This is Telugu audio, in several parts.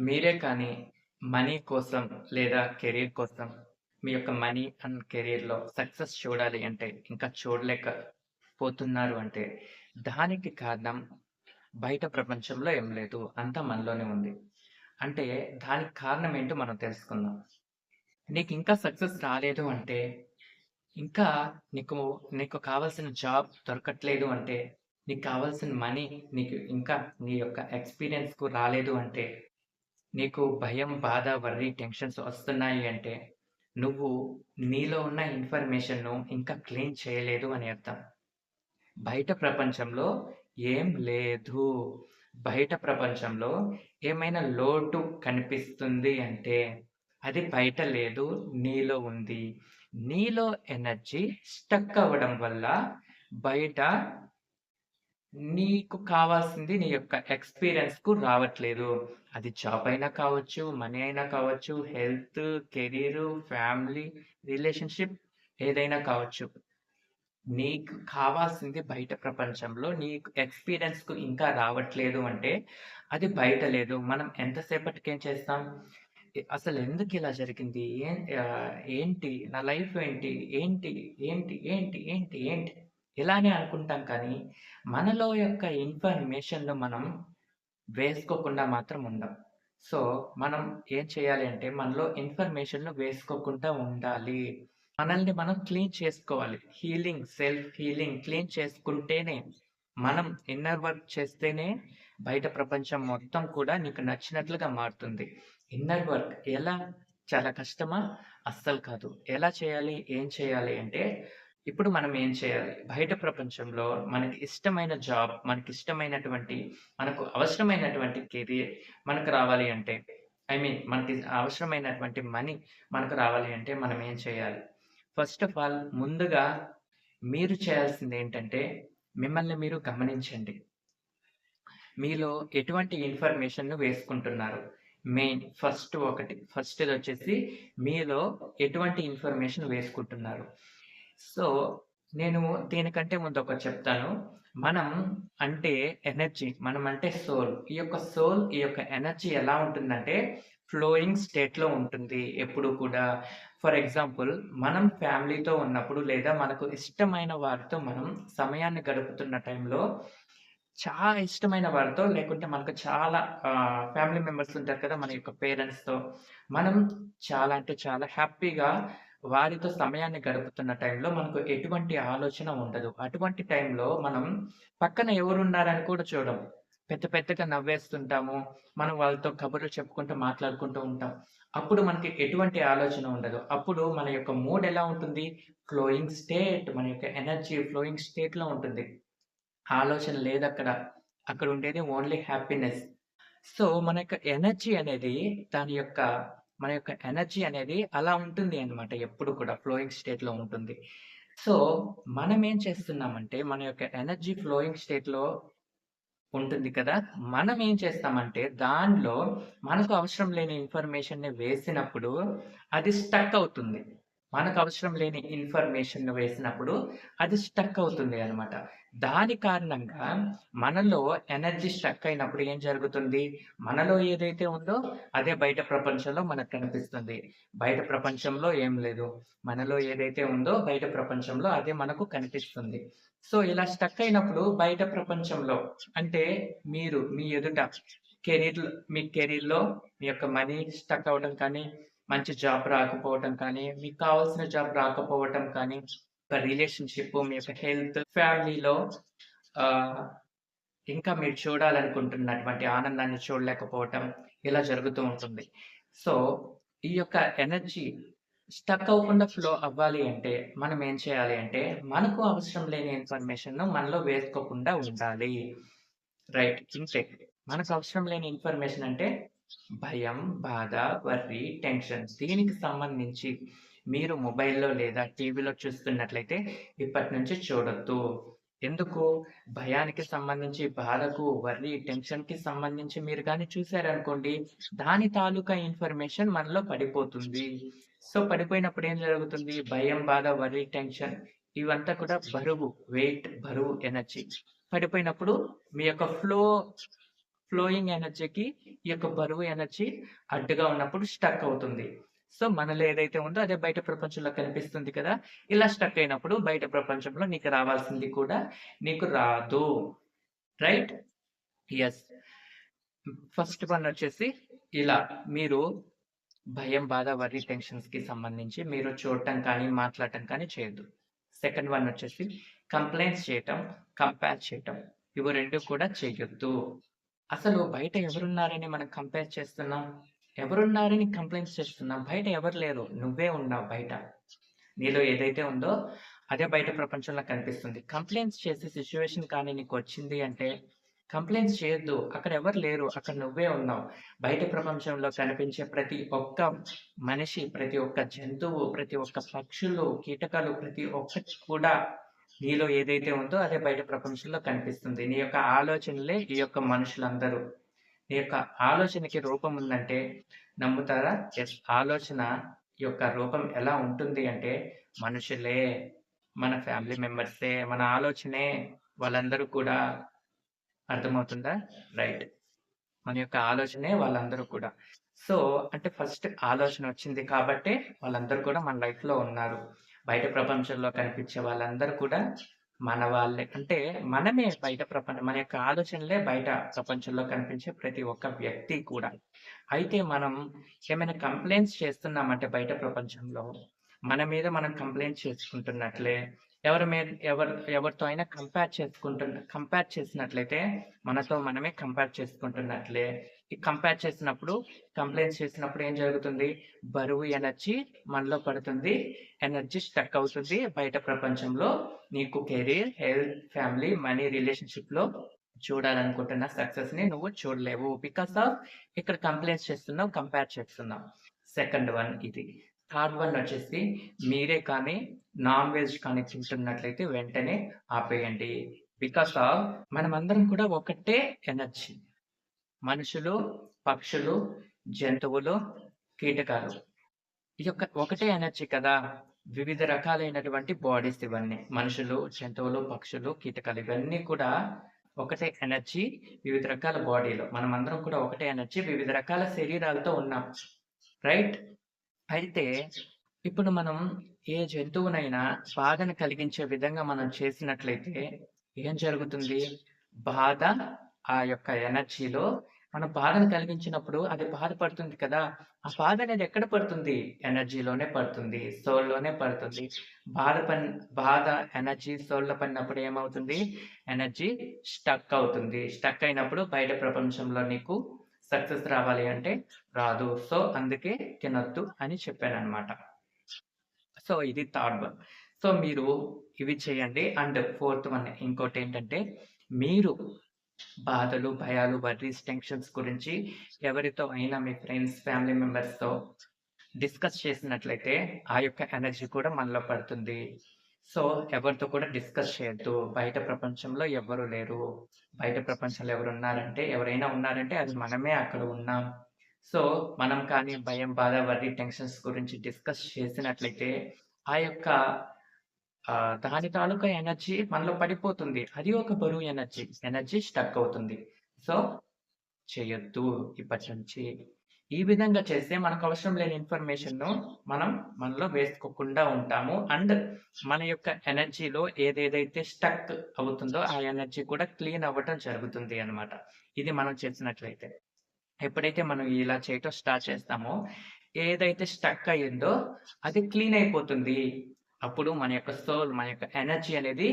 మీరే కానీ మనీ కోసం లేదా కెరీర్ కోసం మీ యొక్క మనీ అండ్ కెరీర్‌లో సక్సెస్ చూడాలి అంటే ఇంకా చూడలేకపోతున్నారు అంటే దానికి కారణం బయట ప్రపంచంలో ఏం లేదు. అంతా మనలోనే ఉంది. అంటే దానికి కారణం ఏంటో మనం తెలుసుకుందాం. నీకు ఇంకా సక్సెస్ రాలేదు అంటే, ఇంకా నీకు నీకు కావాల్సిన జాబ్ దొరకట్లేదు అంటే, నీకు కావాల్సిన మనీ నీకు ఇంకా నీ యొక్క ఎక్స్‌పీరియన్స్‌కు రాలేదు అంటే, నీకు భయం, బాధ, వర్రీ, టెన్షన్స్ వస్తున్నాయి అంటే, నువ్వు నీలో ఉన్న ఇన్ఫర్మేషన్‌ను ఇంకా క్లీన్ చేయలేదు అని అర్థం. బయట ప్రపంచంలో ఏం లేదు. బయట ప్రపంచంలో ఏమైనా లోటు కనిపిస్తుంది అంటే, అది బయట లేదు. నీలో ఉంది. నీలో ఎనర్జీ స్టక్ అవ్వడం వల్ల బయట నీకు కావాల్సింది నీ యొక్క ఎక్స్‌పీరియన్స్‌కు రావట్లేదు. అది జాబ్ అయినా కావచ్చు, మనీ అయినా కావచ్చు, హెల్త్, కెరీర్ ఫ్యామిలీ, రిలేషన్‌షిప్ ఏదైనా కావచ్చు. నీకు కావాల్సింది బయట ప్రపంచంలో నీకు ఎక్స్‌పీరియన్స్‌కు ఇంకా రావట్లేదు అంటే, అది బయట లేదు. మనం ఎంతసేపటికి ఏం చేస్తాం? అసలు ఎందుకు ఇలా జరిగింది? ఏం ఏంటి? నా లైఫ్ ఏంటి? ఏంటి? ఏంటి? ఏంటి? ఏంటి? ఏంటి? ఇలానే అనుకుంటాం కానీ, మనలో యొక్క ఇన్ఫర్మేషన్‌ను మనం వేసుకోకుండా మాత్రం ఉండం. సో, మనం ఏం చేయాలి అంటే, మనలో ఇన్ఫర్మేషన్‌ను వేసుకోకుండా ఉండాలి. మనల్ని మనం క్లీన్ చేసుకోవాలి. హీలింగ్, సెల్ఫ్ హీలింగ్ క్లీన్ చేసుకుంటేనే, మనం ఇన్నర్ వర్క్ చేస్తేనే బయట ప్రపంచం మొత్తం కూడా నీకు నచ్చినట్లుగా మారుతుంది. ఇన్నర్ వర్క్ ఎలా? చాలా కష్టమా? అస్సలు కాదు. ఎలా చేయాలి? ఏం చేయాలి అంటే, ఇప్పుడు మనం ఏం చేయాలి? బయట ప్రపంచంలో మనకి ఇష్టమైన జాబ్, మనకి ఇష్టమైనటువంటి మనకు అవసరమైనటువంటి కెరీర్ మనకు రావాలి అంటే, ఐ మీన్ మనకి అవసరమైనటువంటి మనీ మనకు రావాలి అంటే మనం ఏం చేయాలి? ఫస్ట్ ఆఫ్ ఆల్ ముందుగా మీరు చేయాల్సింది ఏంటంటే మిమ్మల్ని మీరు గమనించండి. మీలో ఎటువంటి ఇన్ఫర్మేషన్‌ను వేసుకుంటున్నారు? మెయిన్ ఫస్ట్ ఒకటి. ఫస్ట్ వచ్చేసి మీలో ఎటువంటి ఇన్ఫర్మేషన్ వేసుకుంటున్నారు? సో, నేను దీనికంటే ముందు ఒకటి చెప్తాను. మనం అంటే ఎనర్జీ. మనం అంటే సోల్. ఈ యొక్క సోల్, ఈ యొక్క ఎనర్జీ ఎలా ఉంటుందంటే, ఫ్లోయింగ్ స్టేట్‌లో ఉంటుంది ఎప్పుడు కూడా. ఫర్ ఎగ్జాంపుల్ మనం ఫ్యామిలీతో ఉన్నప్పుడు లేదా మనకు ఇష్టమైన వారితో మనం సమయాన్ని గడుపుతున్న టైంలో, చాలా ఇష్టమైన వారితో లేకుంటే మనకు చాలా ఫ్యామిలీ మెంబర్స్ ఉంటారు కదా! మన యొక్క పేరెంట్స్‌తో. మనం చాలా అంటే చాలా హ్యాపీగా వారితో సమయాన్ని గడుపుతున్న టైంలో మనకు ఎటువంటి ఆలోచన ఉండదు. అటువంటి టైంలో మనం పక్కన ఎవరున్నారని కూడా చూడం. పెద్ద పెద్దగా నవ్వేస్తుంటాము. మనం వాళ్ళతో కబుర్లు చెప్పుకుంటూ, మాట్లాడుకుంటూ ఉంటాం. అప్పుడు మనకి ఎటువంటి ఆలోచన ఉండదు. అప్పుడు మన యొక్క మూడ్ ఎలా ఉంటుంది? Flowing state. మన యొక్క ఎనర్జీ ఫ్లోయింగ్ స్టేట్‌లో ఉంటుంది. ఆలోచన లేదు అక్కడ అక్కడ ఉండేది ఓన్లీ హ్యాపీనెస్. సో, మన యొక్క ఎనర్జీ అనేది దాని యొక్క మన యొక్క ఎనర్జీ అనేది అలా ఉంటుంది అన్నమాట ఎప్పుడు కూడా ఫ్లోయింగ్ స్టేట్‌లో ఉంటుంది. సో, మనం ఏం చేస్తున్నామంటే, మన యొక్క ఎనర్జీ ఫ్లోయింగ్ స్టేట్‌లో ఉంటుంది కదా! మనం ఏం చేస్తామంటే, దానిలో మనకు అవసరం లేని ఇన్ఫర్మేషన్‌ని వేసినప్పుడు అది స్టక్ అవుతుంది. మనకు అవసరం లేని ఇన్ఫర్మేషన్ వేసినప్పుడు అది స్టక్ అవుతుంది అన్నమాట. దాని కారణంగా మనలో ఎనర్జీ స్టక్ అయినప్పుడు ఏం జరుగుతుంది? మనలో ఏదైతే ఉందో అదే బయట ప్రపంచంలో మనకు కనిపిస్తుంది. బయట ప్రపంచంలో ఏం లేదు. మనలో ఏదైతే ఉందో బయట ప్రపంచంలో అదే మనకు కనిపిస్తుంది. సో, ఇలా స్టక్ అయినప్పుడు బయట ప్రపంచంలో అంటే మీరు మీ ఎదుట కెరీర్ మీ కెరీర్‌లో మీ యొక్క మనీ స్టక్ అవ్వడం కానీ, మంచి జాబ్ రాకపోవటం కానీ, మీకు కావాల్సిన జాబ్ రాకపోవటం కానీ, ఒక రిలేషన్‌షిప్, మీ యొక్క హెల్త్, ఫ్యామిలీలో ఇంకా మీరు చూడాలనుకుంటున్నటువంటి ఆనందాన్ని చూడలేకపోవటం ఇలా జరుగుతూ ఉంటుంది. సో, ఈ యొక్క ఎనర్జీ స్టక్ అవ్వకుండా ఫ్లో అవ్వాలి అంటే మనం ఏం చేయాలి అంటే, మనకు అవసరం లేని ఇన్ఫర్మేషన్‌ను మనలో వేసుకోకుండా ఉండాలి. రైట్. ఇంతే. మనకు అవసరం లేని ఇన్ఫర్మేషన్ అంటే భయం, బాధ, వర్రీ, టెన్షన్ దీనికి సంబంధించి మీరు మొబైల్‌లో లేదా టీవీలో చూస్తున్నట్లయితే ఇప్పటి నుంచి చూడొద్దు. ఎందుకు? భయానికి సంబంధించి, బాధకు, వర్రీ, టెన్షన్‌కి సంబంధించి మీరు కానీ చూసారనుకోండి, దాని తాలూకా ఇన్ఫర్మేషన్ మనలో పడిపోతుంది. సో, పడిపోయినప్పుడు ఏం జరుగుతుంది? భయం, బాధ, వర్రీ, టెన్షన్ ఇవంతా కూడా బరువు, వెయిట్, బరువు, ఎనర్జీ. పడిపోయినప్పుడు మీ యొక్క ఫ్లో ఫ్లోయింగ్ ఎనర్జీకి ఈ యొక్క బరువు ఎనర్జీ అడ్డుగా ఉన్నప్పుడు స్టక్ అవుతుంది. సో మనలో ఏదైతే ఉందో అదే బయట ప్రపంచంలో కనిపిస్తుంది కదా ఇలా స్టక్ అయినప్పుడు బయట ప్రపంచంలో నీకు రావాల్సింది కూడా నీకు రాదు. రైట్ ఎస్ ఫస్ట్ వన్ వచ్చేసి ఇలా మీరు భయం బాధ వరి టెన్షన్స్కి సంబంధించి మీరు చూడటం కానీ మాట్లాడటం కానీ చేయొద్దు. సెకండ్ వన్ వచ్చేసి కంప్లైంట్స్ చేయటం కంపేర్ చేయటం. ఇవి రెండు కూడా చేయొద్దు. అసలు బయట ఎవరున్నారని మనం కంపేర్ చేస్తున్నాం? ఎవరున్నారని కంప్లైంట్స్ చేస్తున్నాం? బయట ఎవరు లేరు. నువ్వే ఉన్నావు బయట. నీలో ఏదైతే ఉందో అదే బయట ప్రపంచంలో కనిపిస్తుంది. కంప్లైంట్స్ చేసే సిచ్యువేషన్ కానీ నీకు వచ్చింది అంటే కంప్లైంట్స్ చేయొద్దు. అక్కడ ఎవరు లేరు. అక్కడ నువ్వే ఉన్నావు. బయట ప్రపంచంలో కనిపించే ప్రతి ఒక్క మనిషి ప్రతి ఒక్క జంతువు ప్రతి ఒక్క పక్షులు కీటకాలు ప్రతి ఒక్కటి కూడా నీలో ఏదైతే ఉందో అదే బయట ప్రపంచంలో కనిపిస్తుంది. నీ యొక్క ఆలోచనలే ఈ యొక్క మనుషులందరూ. నీ యొక్క ఆలోచనకి రూపం ఉందంటే నమ్ముతారా? ఎస్. ఆలోచన యొక్క రూపం ఎలా ఉంటుంది అంటే మనుషులే మన ఫ్యామిలీ మెంబర్సే మన ఆలోచనే వాళ్ళందరూ కూడా అర్థమవుతుందా? రైట్. మన యొక్క ఆలోచనే వాళ్ళందరూ కూడా. సో అంటే ఫస్ట్ ఆలోచన వచ్చింది కాబట్టి వాళ్ళందరూ కూడా మన లైఫ్లో ఉన్నారు. బయట ప్రపంచంలో కనిపించే వాళ్ళందరూ కూడా మన వాళ్ళే. అంటే మనమే బయట ప్రపంచం మన యొక్క ఆలోచనలే బయట ప్రపంచంలో కనిపించే ప్రతి ఒక్క వ్యక్తి కూడా. అయితే మనం ఏమైనా కంప్లైంట్స్ చేస్తున్నామంటే బయట ప్రపంచంలో మన మీద మనం కంప్లైంట్ చేసుకుంటున్నట్లే ఎవరి మీద ఎవరు ఎవరితో అయినా కంపేర్ చేసుకుంటున్న కంపేర్ చేసినట్లయితే మనతో మనమే కంపేర్ చేసుకుంటున్నట్లే. కంపేర్ చేసినప్పుడు కంప్లైంట్స్ చేసినప్పుడు ఏం జరుగుతుంది? బరువు ఎనర్జీ మనలో పడుతుంది. ఎనర్జీ స్టక్ అవుతుంది బయట ప్రపంచంలో. నీకు కెరీర్ హెల్త్ ఫ్యామిలీ మనీ రిలేషన్షిప్లో చూడాలనుకుంటున్న సక్సెస్ని నువ్వు చూడలేవు. బికాస్ ఆఫ్ ఇక్కడ కంప్లైంట్స్ చేస్తున్నావు కంపేర్ చేస్తున్నావు. సెకండ్ వన్ ఇది. థర్డ్ వన్ వచ్చేసి మీరే కానీ నాన్ వెజ్ కానీ తింటున్నట్లయితే వెంటనే ఆపేయండి. బికాస్ ఆఫ్ మనమందరం కూడా ఒకటే ఎనర్జీ. మనుషులు పక్షులు జంతువులు కీటకాలు. ఈ యొక్క ఒకటే ఎనర్జీ కదా. వివిధ రకాలైనటువంటి బాడీస్ ఇవన్నీ. మనుషులు జంతువులు పక్షులు కీటకాలు ఇవన్నీ కూడా ఒకటే ఎనర్జీ వివిధ రకాల బాడీలో. మనం అందరం కూడా ఒకటే ఎనర్జీ వివిధ రకాల శరీరాలతో ఉన్నాం. రైట్ అయితే ఇప్పుడు మనం ఏ జంతువునైనా బాధను కలిగించే విధంగా మనం చేసినట్లయితే ఏం జరుగుతుంది? బాధ ఆ యొక్క ఎనర్జీలో మన బాధను కలిగించినప్పుడు అది బాధపడుతుంది కదా. ఆ బాధ అనేది ఎక్కడ పడుతుంది? ఎనర్జీలోనే పడుతుంది సోల్లోనే పడుతుంది. బాధ పని బాధ ఎనర్జీ సోల్లో పడినప్పుడు ఏమవుతుంది? ఎనర్జీ స్టక్ అవుతుంది. స్టక్ అయినప్పుడు బయట ప్రపంచంలో నీకు సక్సెస్ రావాలి అంటే రాదు. సో అందుకే తినొద్దు అని చెప్పాను అనమాట సో ఇది థర్డ్ వన్ సో మీరు ఇవి చేయండి. అండ్ ఫోర్త్ వన్ ఇంకోటి ఏంటంటే మీరు బాధలు భయాలు వర్రీస్ టెన్షన్స్ గురించి ఎవరితో అయినా మీ ఫ్రెండ్స్ ఫ్యామిలీ మెంబర్స్తో డిస్కస్ చేసినట్లయితే ఆ యొక్క ఎనర్జీ కూడా మనలో పడుతుంది. సో ఎవరితో కూడా డిస్కస్ చేయొద్దు. బయట ప్రపంచంలో ఎవరు లేరు. బయట ప్రపంచంలో ఎవరు ఉన్నారంటే ఎవరైనా ఉన్నారంటే అది మనమే అక్కడ ఉన్నాం. సో మనం కానీ భయం బాధ వరి టెన్షన్స్ గురించి డిస్కస్ చేసినట్లయితే ఆ యొక్క దాని తాలూకా ఎనర్జీ మనలో పడిపోతుంది. అది ఒక బరువు ఎనర్జీ. ఎనర్జీ స్టక్ అవుతుంది. సో చేయొద్దు ఇప్పటి నుంచి. ఈ విధంగా చేస్తే మనకు అవసరం లేని ఇన్ఫర్మేషన్ను మనం మనలో వేసుకోకుండా ఉంటాము. అండ్ మన యొక్క ఎనర్జీలో ఏదేదైతే స్టక్ అవుతుందో ఆ ఎనర్జీ కూడా క్లీన్ అవ్వటం జరుగుతుంది అన్నమాట. ఇది మనం చేసినట్లయితే. ఎప్పుడైతే మనం ఇలా చేయటం స్టార్ట్ చేస్తామో ఏదైతే స్టక్ అయ్యిందో అది క్లీన్ అయిపోతుంది. అప్పుడు మన యొక్క సోల్ మన యొక్క ఎనర్జీ అనేది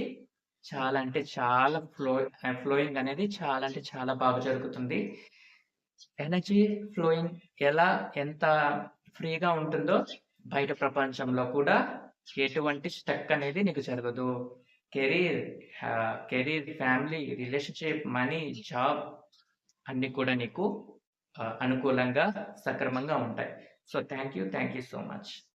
చాలా అంటే చాలా ఫ్లో ఫ్లోయింగ్ అనేది చాలా అంటే చాలా బాగా జరుగుతుంది. ఎనర్జీ ఫ్లోయింగ్ ఎలా ఎంత ఫ్రీగా ఉంటుందో బయట ప్రపంచంలో కూడా ఎటువంటి స్టక్ అనేది నీకు జరగదు. Career career family relationship money job అన్ని కూడా నీకు అనుకూలంగా సక్రమంగా ఉంటాయి. So thank you thank you so much